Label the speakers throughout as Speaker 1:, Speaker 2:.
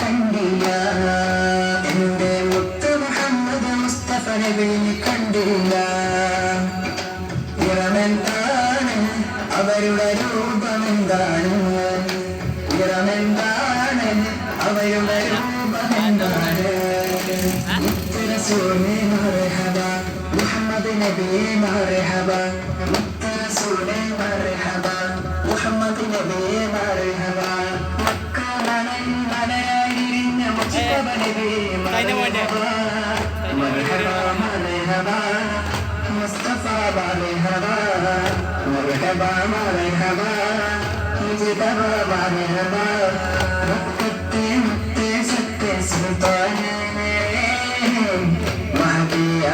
Speaker 1: കണ്ടില്ല. എന്റെ മുത്ത് മുഹമ്മദ് മുസ്തഫ നബിയെ കണ്ടില്ല. ഇറമെന്താണ്? അവരുടെ രൂപമെന്താണ്? ഇറമെന്താണ്? അവരുടെ രൂപമെന്താണ്? മുത്തരസൂലേ മർഹബ മുഹമ്മദ് നബിയെ മർഹബ മുത്തരസൂലേ മറഹബ മുഹമ്മദ് നബിയെ മർഹബ. നബിയെ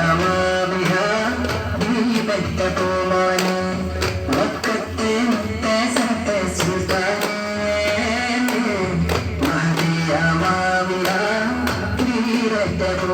Speaker 1: മർഹബ ദീപത്ത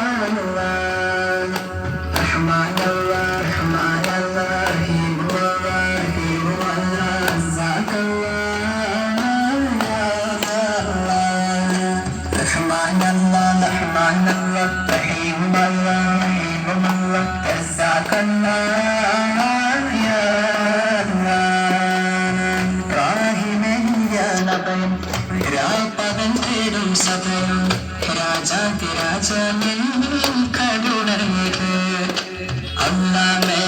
Speaker 1: رحمن الله رحمن الله رحيم الله رحيم الله جزاك الله يا الله راهمن يا نبي രാപവൻ തേരും സദയം രാജാതിരാജമിൽ കരുണയത് അല്ലാമേ